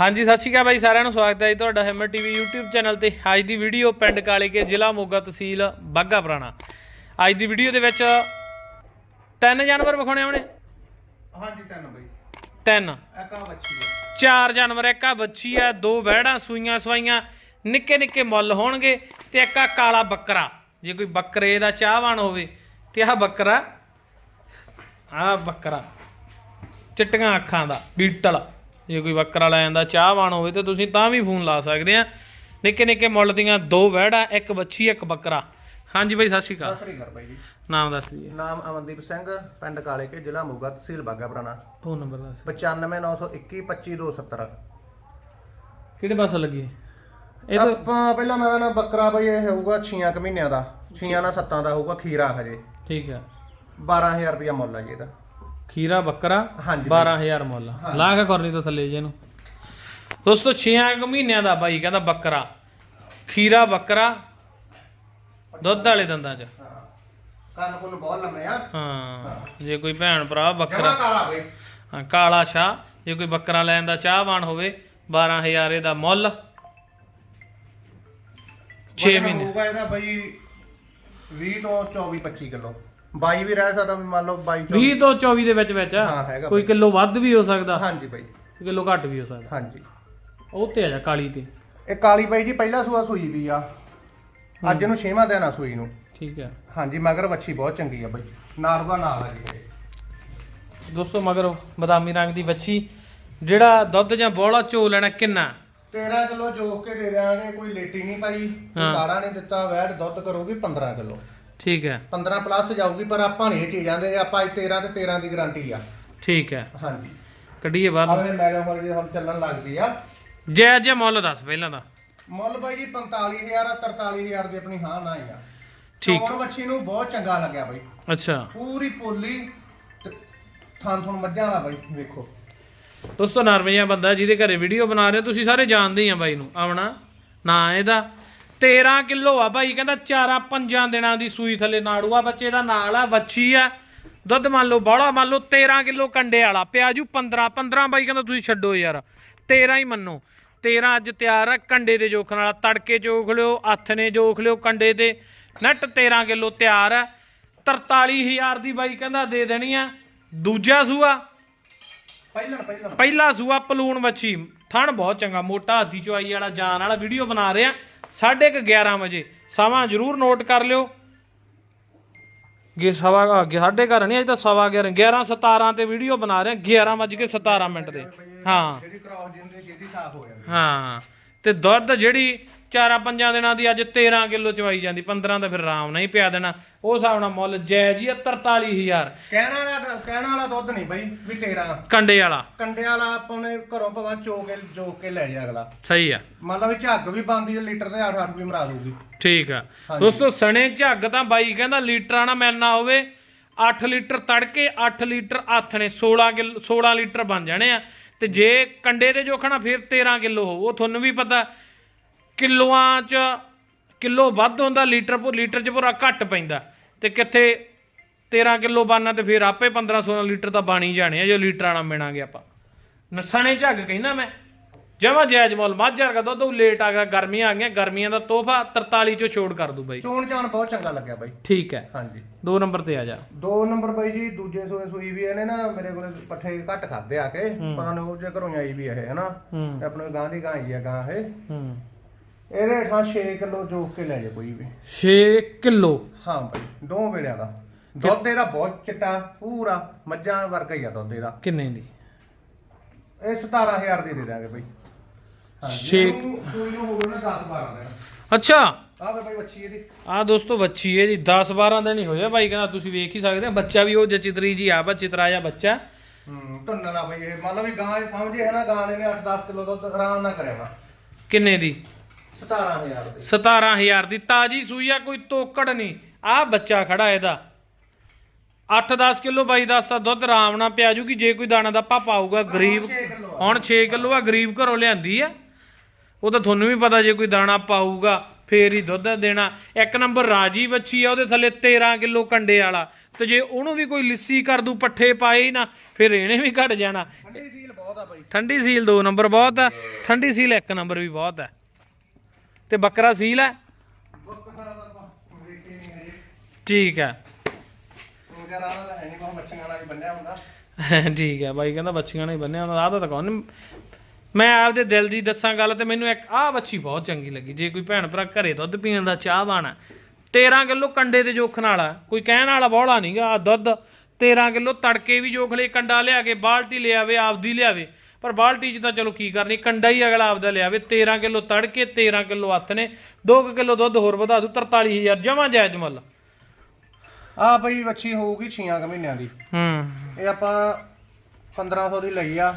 ਹਾਂਜੀ ਸਤਿ ਸ਼੍ਰੀ ਅਕਾਲ ਬਾਈ ਸਾਰਿਆਂ ਨੂੰ ਸਵਾਗਤ ਹੈ ਜੀ ਤੁਹਾਡਾ ਹੈਮਰ ਟੀਵੀ YouTube ਚੈਨਲ ਤੇ। ਅੱਜ ਦੀ ਵੀਡੀਓ ਪਿੰਡ ਕਾਲੇ ਕੇ ਜ਼ਿਲ੍ਹਾ ਮੋਗਾ ਤਹਿਸੀਲ ਬਾਘਾ ਪੁਰਾਣਾ। ਅੱਜ ਦੀ ਵੀਡੀਓ ਦੇ ਵਿੱਚ ਤਿੰਨ ਜਾਨਵਰ ਵਿਖਾਉਣੇ ਆਉਣੇ ਹਾਂਜੀ ਤਿੰਨ ਬਈ। ਤਿੰਨ। ਐਕਾ ਵੱਛੀ ਹੈ ਚਾਰ ਜਾਨਵਰ ਇੱਕ ਆ ਬੱਚੀ ਆ ਦੋ ਵਹਿੜਾਂ ਸੂਈਆਂ ਸਵਾਈਆਂ ਨਿੱਕੇ ਨਿੱਕੇ ਮੁੱਲ ਹੋਣਗੇ ਤੇ ਇੱਕ ਆ ਕਾਲਾ ਬੱਕਰਾ। ਜੇ ਕੋਈ ਬੱਕਰੇ ਦਾ ਚਾਹਵਾਨ ਹੋਵੇ ਤੇ ਆਹ ਬੱਕਰਾ ਆਹ ਬੱਕਰਾ। ਚਿੱਟੀਆਂ ਅੱਖਾਂ ਦਾ ਬੀਟਲ। ਜੇ ਕੋਈ ਬੱਕਰਾ ਲੈ ਜਾਂਦਾ ਚਾਹਵਾਨ ਹੋਵੇ ਤੇ ਤੁਸੀਂ ਤਾਂ ਵੀ ਫੋਨ ਲਾ ਸਕਦੇ ਆ। ਨਿੱਕੇ ਨਿੱਕੇ ਮੁੱਲ ਦੀਆਂ ਦੋ ਵਹਿੜਾਂ ਇੱਕ ਬੱਚੀ ਇੱਕ ਬੱਕਰਾ। ਹਾਂਜੀ ਬਾਈ ਸਤਿ ਸ਼੍ਰੀ ਅਕਾਲ। ਸਤਿ ਸ੍ਰੀ ਅਕਾਲ ਬਾਈ ਜੀ। ਨਾਮ ਦੱਸ ਲਈਏ ਨਾਮ ਅਮਨਦੀਪ ਸਿੰਘ ਪਿੰਡ ਕਾਲੇ ਕੇ ਜ਼ਿਲ੍ਹਾ ਮੋਗਾ ਤਹਿਸੀਲ ਬਾਗਾ ਪੁਰਾਣਾ। ਫੋਨ ਨੰਬਰ ਦੱਸ 95921 25270 ਕਿਹੜੇ ਪਾਸੇ ਲੱਗੀ ਇਹ ਤਾਂ ਆਪਾਂ ਪਹਿਲਾਂ ਮੈਂ ਨਾ ਬੱਕਰਾ ਬਈ ਇਹ ਹੋਊਗਾ 6 ਕੁ ਮਹੀਨਿਆਂ ਦਾ। 6 ਨਾਲ 7 ਦਾ ਹੋਊਗਾ ਖੀਰਾ ਹਜੇ। ਠੀਕ ਆ। 12000 ਰੁਪਇਆ ਮੁੱਲ ਹੈ ਜੀ ਇਹਦਾ। ਖੀਰਾ ਬੱਕਰਾ ਹਾਂਜੀ 12000 ਮੁੱਲ। ਲਾ ਕੇ ਕਰਨੀ ਤੋਂ ਥੱਲੇ ਜੇ ਨੂੰ ਦੋਸਤੋ 6 ਮਹੀਨਿਆਂ ਦਾ ਬਾਈ ਕਹਿੰਦਾ ਬੱਕਰਾ। ਖੀਰਾ ਬੱਕਰਾ ਦੁੱਧ ਵਾਲੇ ਦੰਦਾਂ 'ਚ। ਹਾਂ। ਕੰਨ ਕੁੰਨ ਬਹੁਤ ਲੰਮੇ ਆ। ਹਾਂ ਜੇ ਕੋਈ ਭੈਣ ਭਰਾ ਜਮਾ ਬੱਕਰਾ। ਕਾਲਾ ਬਈ। ਹਾਂ, ਕਾਲਾ ਸ਼ਾ ਜੇ ਕੋਈ ਬੱਕਰਾ ਲੈਣ ਦਾ ਚਾਹਵਾਨ ਹੋਵੇ 12000 ਇਹਦਾ ਮੁੱਲ। 6 ਵਜਨ ਮਹੀਨੇ। ਹੋਊਗਾ ਇਹਦਾ ਬਈ 20 ਤੋਂ 24 25 ਕਿਲੋ। 22 ਵੀ ਰਹਿ ਸਕਦਾ ਵੀ ਮੰਨ ਲਓ 22 24 20 ਤੋਂ 24 ਦੇ ਵਿੱਚ ਵਿੱਚ ਆ। ਹਾਂ, ਹੈਗਾ ਕੋਈ ਕਿਲੋ ਵੱਧ ਵੀ ਹੋ ਸਕਦਾ। ਹਾਂਜੀ ਬਈ। ਕਿਲੋ ਘੱਟ ਵੀ ਹੋ ਸਕਦਾ। ਹਾਂਜੀ। ਉਹ ਤੇ ਆ ਜਾ ਕਾਲੀ ਤੇ। ਇਹ ਕਾਲੀ ਬਾਈ ਜੀ ਪਹਿਲਾ ਸੂਆ ਸੂਈ ਵੀ ਆ। ਅੱਜ ਨੂੰ ਛੇਵਾਂ ਦਿਨ ਆ ਸੂਈ ਨੂੰ। ਠੀਕ ਹੈ ਹਾਂਜੀ ਮਗਰ ਵੱਛੀ ਬਹੁਤ ਚੰਗੀ ਆ ਬਾਈ। ਨਾਲ ਦਾ ਨਾਲ ਆ ਜੀ ਇਹ। ਦੋਸਤੋ ਮਗਰ ਬਦਾਮੀ ਰੰਗ ਦੀ ਵੱਛੀ ਜਿਹੜਾ ਦੁੱਧ ਜਾਂ ਬੋਲਾ ਚੋ ਲੈਣਾ ਕਿੰਨਾ? 13 ਕਿਲੋ ਜੋਕ ਕੇ ਦੇ ਦਿਆਂਗੇ ਕੋਈ ਲੇਟੀ ਨਹੀਂ ਪਾਈ ਹਾਂ। ਕਾੜਾ ਨਹੀਂ ਦਿੱਤਾ ਵੈਟ ਦੁੱਧ ਕਰੂਗੀ 15 ਕਿਲੋ। ਠੀਕ ਹੈ। 15 ਪਲੱਸ ਜਾਊਗੀ ਪਰ ਆਪਾਂ ਨਹੀਂ ਇਹ ਚੀਜ਼ਾਂ ਦੇ ਆਪਾਂ ਅੱਜ 13 ਤੇ 13 ਦੀ ਗਾਰੰਟੀ ਆ। ਠੀਕ ਹੈ। ਹਾਂਜੀ। ਕੱਢੀਏ ਬਾਹਰ। ਆਵੇ ਮੈਲੇ ਹੋਰ ਜੀ ਹੁਣ ਚੱਲਣ ਲੱਗਦੀ ਆ। ਜੈ ਜੈ ਮੁੱਲ ਦੱਸ ਪਹਿਲਾਂ ਦਾ। ਮੁੱਲ ਬਾਈ ਜੀ 45000 43000 ਦੀ ਆਪਣੀ ਹਾਂ ਨਾ ਹੀ ਆ। ਠੀਕ। ਚੌਲ ਵੱਛੀ ਨੂੰ ਬਹੁਤ ਚੰਗਾ ਲੱਗਿਆ ਬਾਈ। ਅੱਛਾ। ਪੂਰੀ ਪੋਲੀ ਥਾਂ ਥਣ ਮੱਝਾਂ ਵਾਲਾ ਬਾਈ ਵੇਖੋ। ਦੋਸਤੋ ਨਰਮਈਆ ਬੰਦਾ ਜਿਹਦੇ ਘਰੇ ਵੀਡੀਓ ਬਣਾ ਰਹੇ ਤੁਸੀਂ ਸਾਰੇ ਜਾਣਦੇ ਹੀ ਆ ਬਾਈ ਨੂੰ। ਆਵਣਾ ਨਾ ਇਹਦਾ। 13 ਕਿਲੋ ਆ ਬਾਈ ਕਹਿੰਦਾ ਚਾਰਾਂ ਪੰਜਾਂ ਦਿਨਾਂ ਦੀ ਸੂਈ ਥੱਲੇ ਨਾੜੂਆ ਬੱਚੇ ਦਾ ਨਾਲ ਆ ਵੱਛੀ ਆ। ਦੁੱਧ ਮੰਨ ਲਓ ਬੋਲਾ ਮੰਨ ਲਓ 13 ਕਿਲੋ ਕੰਡੇ ਵਾਲਾ ਪਿਆਜੂ 15 15 ਬਾਈ ਕਹਿੰਦਾ ਤੁਸੀਂ ਛੱਡੋ ਯਾਰ 13 ਹੀ ਮੰਨੋ। 13 ਅੱਜ ਤਿਆਰ ਆ ਕੰਡੇ ਦੇ ਜੋਖਣ ਵਾਲਾ ਤੜਕੇ ਚੋਖ ਲਿਓ ਹੱਥ ਨੇ ਜੋਖ ਲਿਓ ਕੰਡੇ ਤੇ ਨੱਟ 13 ਕਿਲੋ ਤਿਆਰ ਆ। 43000 ਦੀ ਬਾਈ ਕਹਿੰਦਾ ਦੇ ਦੇਣੀ ਆ ਦੂਜਾ ਸੂਆ। ਪਹਿਲਣ ਪਹਿਲਣ। ਪਹਿਲਾ ਸੂਆ ਪਲੂਣ ਮੱਛੀ ਥਣ ਬਹੁਤ ਚੰਗਾ ਮੋਟਾ ਹੱਥੀ ਚੁਆਈ ਵਾਲਾ ਜਾਨ ਵਾਲਾ ਵੀਡੀਓ ਬਣਾ ਰਹੇ ਆ। 11:30 ਵਜੇ। ਸਮਾਂ ਜਰੂਰ ਨੋਟ ਕਰ ਲਿਓ। ਗੇ ਸਵਾ ਅੱਗੇ ਸਾਡੇ ਘਰ ਨਹੀਂ ਅਜੇ ਤਾਂ ਸਵਾ 11 11 17 ਤੇ ਵੀਡੀਓ ਬਣਾ ਰਹੇ ਆ 11 ਵੱਜ ਕੇ 17 ਮਿੰਟ ਦੇ। ਹਾਂ। ਜਿਹੜੀ ਕ੍ਰਾਸ ਜਿੰਦੇ ਛੇਤੀ ਸਾਫ਼ ਹੋ ਜਾਂਦੀ ਹਾਂ। ਤੇ ਦੁੱਧ ਜਿਹੜੀ ਚਾਰਾਂ ਪੰਜਾਂ ਦਿਨਾਂ ਦੀ ਅੱਜ 13 ਕਿਲੋ ਚਵਾਈ ਜਾਂਦੀ 15 ਤਾਂ ਫਿਰ ਆਰਾਮ ਨਾਲ ਹੀ ਪਿਆ ਦੇਣਾ। ਉਹ ਹਿਸਾਬ ਨਾਲ ਮੁੱਲ ਹੀ ਆ 43000 ਕਹਿਣਾ ਵਾਲਾ ਕਹਿਣਾ ਵਾਲਾ ਦੁੱਧ ਨਹੀਂ ਬਾਈ ਵੀ 13 ਕੰਡੇ ਵਾਲਾ। ਕੰਡੇ ਵਾਲਾ ਆਪਾਂ ਨੇ ਘਰੋਂ ਭਾਵੇਂ ਚੋ ਕੇ ਜੋਕ ਕੇ ਲੈ ਜਾ ਅਗਲਾ। ਸਹੀ ਆ। ਮੰਨ ਲਾ ਵੀ ਝੱਗ ਵੀ ਬੰਦੀ ਲੀਟਰ ਦੇ 8-8 ਵੀ ਮਰਾ ਦੂਗੀ। ਠੀਕ ਆ। ਦੋਸਤੋ ਸਣੇ ਝੱਗ ਤਾਂ ਬਾਈ ਕਹਿੰਦਾ ਲੀਟਰਾਂ ਨਾਲ ਮਿਲਣਾ ਹੋਵੇ। 8 ਲੀਟਰ ਤੜਕੇ 8 ਲੀਟਰ ਨੇ 16 ਕਿਲੋ 16 ਲੀਟਰ ਬਣ ਜਾਣੇ ਆ। ਤੇ ਜੇ ਕੰਡੇ ਤੇ ਜੋਖਣਾ ਫਿਰ 13 ਕਿਲੋ ਹੋ ਉਹ ਤੁਹਾਨੂੰ ਵੀ ਪਤਾ, ਕਿਲੋਆਂ ਚ ਕਿਲੋ ਵੱਧ ਹੁੰਦਾ, ਲੀਟਰ ਪੂ, ਲੀਟਰ ਚ ਪੂਰਾ ਘੱਟ ਪੈਂਦਾ। ਤੇ ਕਿੱਥੇ 13 ਕਿਲੋ ਬਾਨਾ ਤੇ ਫਿਰ ਆਪੇ 15 16 ਲੀਟਰ ਤਾਂ ਬਣ ਹੀ ਜਾਣੇ ਆ, ਜੋ ਲੀਟਰਾਂ ਨਾਲ ਮਿਣਾਂਗੇ ਆਪਾਂ। ਨਸਣੇ ਝੱਗ ਕਹਿੰਦਾ ਮੈਂ। ਜਮਾ ਜਾਇਜ਼ ਮੁੱਲ ਮੱਝ ਵਰਗਾ ਦੁੱਧ ਉਹ ਲੇਟ ਆ ਗਿਆ ਗਰਮੀਆਂ ਆ ਗਈਆਂ ਗਰਮੀਆਂ ਦਾ ਤੋਹਫਾ 43 ਚੋਂ ਛੋੜ ਕਰ ਦੂ ਬਾਈ। ਚੋਣ ਚਾਣ ਬਹੁਤ ਚੰਗਾ ਲੱਗਿਆ ਬਾਈ। ਠੀਕ ਹੈ। ਹਾਂਜੀ। ਦੋ ਨੰਬਰ ਤੇ ਆ ਜਾ। ਦੋ ਨੰਬਰ ਬਾਈ ਜੀ ਦੂਜੇ ਸੂਏ ਸੂਈ ਵੀ ਇਹਨੇ ਨਾ ਮੇਰੇ ਕੋਲੇ ਪੱਠੇ ਘੱਟ ਖਾਦੇ ਆ ਕੇ ਪਤਾ ਨਹੀਂ ਉਹ ਜੇ ਘਰੋਂ ਆਈ ਵੀ ਇਹ ਹਨਾ? ਤੇ ਆਪਣੇ ਗਾਂ ਦੀ ਗਾਂ ਹੀ ਆ ਗਾਂ ਇਹ। ਹੂੰ। ਇਹਦੇ ਹੇਠਾਂ 6 ਕਿਲੋ ਜੋਕ ਕੇ ਲੈ ਜਾ ਕੋਈ ਵੀ। 6 ਕਿਲੋ? ਹਾਂ ਬਾਈ ਦੋ ਵੇਲਿਆਂ ਦਾ। ਦੁੱਧ ਇਹਦਾ ਬਹੁਤ ਚਿੱਟਾ ਪੂਰਾ ਮੱਝਾਂ ਵਰਗਾ ਹੀ ਆ ਦੁੱਧ ਇਹਦਾ। ਕਿੰਨੇ ਦੀ? ਇਹ 17000 ਦੀ ਦੇ ਦਾਂਗੇ ਬਾਈ। ਛੇ- ਕੋਈ ਨੂੰ ਹੋਵੇ ਨਾ 10 12 ਦਿਨ। ਅੱਛਾ। ਆਹ ਬੱਚੀ ਇਹਦੀ। ਆ ਦੋਸਤੋ ਬੱਚੀ ਹੈ ਜੀ 10 12 ਦਿਨ ਹੀ ਹੋਇਆ ਬਾਈ ਕਹਿੰਦਾ ਤੁਸੀਂ ਵੇਖ ਹੀ ਸਕਦੇ ਆ ਬੱਚਾ ਵੀ ਉਹ ਜਚਿਤਰੀ ਜੀ ਆ ਬੱਚਿਤਰਾ ਜਿਹਾ ਬੱਚਾ। ਹੂੰ ਧੁੰਨ ਲਾ ਬਾਈ ਇਹ। ਮੰਨ ਲਓ ਵੀ ਗਾਂ ਇਹ ਸਮਝੇ ਹੈ ਨਾ ਗਾਂ ਨੇ 8-10 ਕਿਲੋ ਦੁੱਧ ਆਰਾਮ ਨਾਲ ਕਰਿਆ ਵਾ। ਕਿੰਨੇ ਦੀ? 17000 ਦੀ। 17000 ਦੀ। ਤਾਜੀ ਸੂਈ ਆ ਕੋਈ ਤੋਕੜ ਨਹੀਂ। ਆ ਬੱਚਾ ਖੜਾ ਇਹਦਾ। 8-10 ਕਿਲੋ ਬਾਈ ਦੱਸ ਤਾਂ ਦੁੱਧ ਆਰਾਮ ਨਾਲ ਪਿਆ ਜੂਗੀ ਜੇ ਕੋਈ ਦਾਣਾ ਦਾ ਪਾ ਪਾਊਗਾ ਗਰੀਬ ਕਿੱਲੋ। ਹੁਣ 6 ਕਿਲੋ ਆ ਗਰੀਬ ਘਰੋਂ ਲਿਆਂਦੀ ਆ। ਉਹ ਤਾਂ ਤੁਹਾਨੂੰ ਵੀ ਪਤਾ ਜੇ ਕੋਈ ਦਾਣਾ ਪਾਊਗਾ ਫੇਰ ਹੀ ਦੁੱਧ ਦੇਣਾ। ਇੱਕ ਨੰਬਰ ਰਾਜੀ ਬੱਚੀ ਆ ਉਹਦੇ ਥੱਲੇ 13 ਕਿਲੋ ਕੰਡੇ ਵਾਲਾ। ਤੇ ਜੇ ਉਹਨੂੰ ਵੀ ਕੋਈ ਲਿੱਸੀ ਕਰ ਦੂ ਪੱਠੇ ਪਾਏ ਨਾ ਫਿਰ ਇਹਨੇ ਵੀ ਘਟ ਜਾਣਾ। ਠੰਡੀ ਸੀਲ ਬਹੁਤ ਆ ਬਾਈ। ਠੰਡੀ ਸੀਲ 2 ਨੰਬਰ ਬਹੁਤ ਹੈ ਠੰਡੀ ਸੀਲ 1 ਨੰਬਰ ਵੀ ਬਹੁਤ ਹੈ ਤੇ ਬੱਕਰਾ ਸੀਲ ਹਜੇ। ਠੀਕ ਹੈ ਵਗੈਰਾ ਦਾ ਹੈ ਨਹੀਂ ਕੋਈ ਬੱਚਿਆਂ ਨਾਲ ਹੀ ਬੰਨਿਆ ਹੁੰਦਾ। ਠੀਕ ਹੈ ਬਾਈ ਕਹਿੰਦਾ ਬੱਚੀਆਂ ਨੇ ਬੰਨਿਆ ਹੁੰਦਾ। ਆਹ ਤਾਂ ਕੌਣ ਮੈਂ ਆਪਦੇ ਦਿਲ ਦੀ ਦੱਸਾਂ ਗੱਲ ਤੇ ਮੈਨੂੰ ਇੱਕ ਆਹ ਬੱਚੀ ਬਹੁਤ ਚੰਗੀ ਲੱਗੀ। ਜੇ ਕੋਈ ਭੈਣ ਭਰਾ ਘਰੇ ਦੁੱਧ ਪੀਣ ਦਾ ਚਾਹ ਬਾਣਾ 13 ਕਿਲੋ ਕੰਡੇ ਦੇ ਜੋਖਣ ਵਾਲਾ ਕੋਈ ਕਹਿਣ ਵਾਲਾ ਬੋਲਾ ਨਹੀਂਗਾ ਆ ਦੁੱਧ। 13 ਕਿਲੋ ਤੜਕੇ ਵੀ ਜੋਖ ਲਈ ਕੰਡਾ ਲਿਆ ਕੇ ਬਾਲਟੀ ਲਿਆਵੇ ਆਪਦੀ ਲਿਆਵੇ ਪਰ ਬਾਲਟੀ 'ਚ ਤਾਂ ਚਲੋ ਕੀ ਕਰਨੀ ਕੰਡਾ ਹੀ ਅਗਲਾ ਆਪਦਾ ਲਿਆਵੇ 13 ਕਿਲੋ ਤੜਕੇ 13 ਕਿਲੋ ਹੱਥ ਨੇ। 2 ਕਿਲੋ ਦੁੱਧ ਹੋਰ ਵਧਾ ਦੂ 43000 ਜਮਾ ਜਾਇਜ਼ ਮੁੱਲ। ਆ ਬਈ ਬੱਚੀ ਹੋਊਗੀ 6 ਮਹੀਨਿਆਂ ਦੀ। ਹੂੰ। ਇਹ ਆਪਾਂ 1500 ਦੀ ਲਈ ਆ।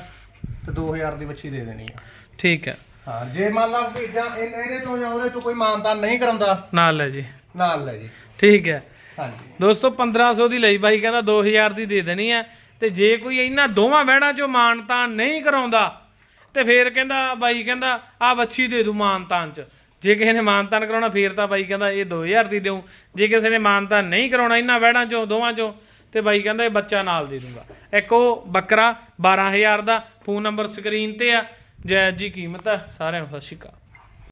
ਤੇ 2000 ਦੀ ਬੱਚੀ ਦੇ ਦੇਣੀ ਆ। ਠੀਕ ਹੈ। ਹਾਂ ਜੇ ਮੰਨ ਲਾ ਕਿ ਜਾਂ ਇਹ- ਇਹਦੇ ਚੋਂ ਜਾਂ ਉਹਦੇ ਚੋਂ ਕੋਈ ਮਾਨਦਾਨ ਨਹੀਂ ਕਰਾਉਂਦਾ ਨਾਲ ਲੈ ਜੀ। ਨਾਲ ਲੈ ਜੀ। ਠੀਕ ਹੈ। ਹਾਂਜੀ। ਦੋਸਤੋ 1500 ਦੀ ਲਈ ਬਾਈ ਕਹਿੰਦਾ 2000 ਦੀ ਦੇ ਦੇਣੀ ਹੈ। ਤੇ ਜੇ ਕੋਈ ਇਹਨਾਂ ਦੋਵਾਂ ਵਹਿਣਾਂ ਚੋਂ ਮਾਨਤਾਨ ਨਹੀਂ ਕਰਾਉਂਦਾ ਤੇ ਫੇਰ ਕਹਿੰਦਾ ਬਾਈ ਕਹਿੰਦਾ ਆ ਵੱਛੀ ਦੇ ਦੂ ਮਾਨਤਾਨ ਚ। ਜੇ ਕਿਸੇ ਨੇ ਮਾਨਤਾਨ ਕਰਾਉਣਾ ਫੇਰ ਤਾਂ ਬਾਈ ਕਹਿੰਦਾ ਇਹ 2000 ਦੀ ਦੇਉ ਜੇ ਕਿਸੇ ਨੇ ਮਾਨਤਾਨ ਨਹੀਂ ਕਰਾਉਣਾ ਇਹਨਾਂ ਵਹਿਣਾਂ ਚੋਂ ਦੋਵਾਂ ਚੋਂ ਤੇ ਬਾਈ ਕਹਿੰਦਾ ਇਹ ਬੱਚਾ ਨਾਲ ਦੇ ਦੂੰਗਾ। ਇੱਕ ਉਹ ਬੱਕਰਾ 12000 ਦਾ, ਫੋਨ ਨੰਬਰ ਸਕਰੀਨ ਤੇ ਆ। ਜੈ ਜੀ ਕੀਮਤ ਆ ਸਾਰਿਆਂ ਨੂੰ, ਸਤਿ ਸ਼੍ਰੀ ਅਕਾਲ।